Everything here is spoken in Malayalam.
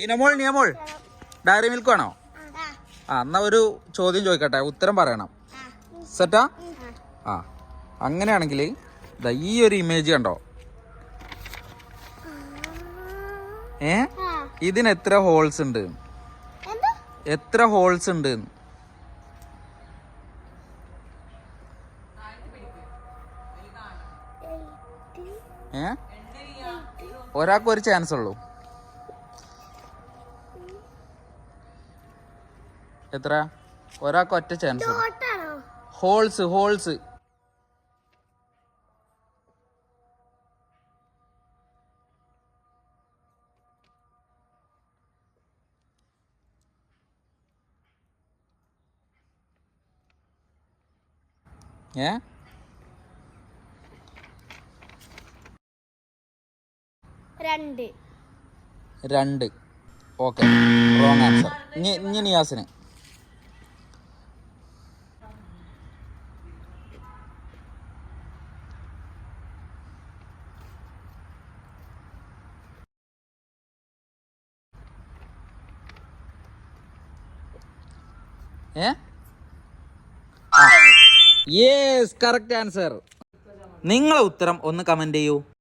ഇനമോൾ നിയമോൾ. ഡയറി മിൽക്ക് വേണോ ആ എന്നാ ഒരു ചോദ്യം ചോദിക്കട്ടെ. ഉത്തരം പറയണം. സെറ്റാ? ആ. അങ്ങനെയാണെങ്കിൽ ഈ ഒരു ഇമേജ് കണ്ടോ? ഏ? ഇതിന് എത്ര ഹോൾസ് ഉണ്ട്? എത്ര ഹോൾസ് ഉണ്ട്? ഏ? ഒരാൾക്ക് ഒരു ചാൻസ് ഉള്ളൂ. എത്ര ഒരാൾക്ക് ഒറ്റ ചാൻസ് ഹോൾസ് ഹോൾസ് ഏ? രണ്ട്. രണ്ട്. ഓക്കെ റോങ് ആൻസർ ഇനി ഇനി നിയാസിന്. ഏ? യെസ് കറക്റ്റ് ആൻസർ നിങ്ങളെ ഉത്തരം ഒന്ന് കമന്റ് ചെയ്യൂ.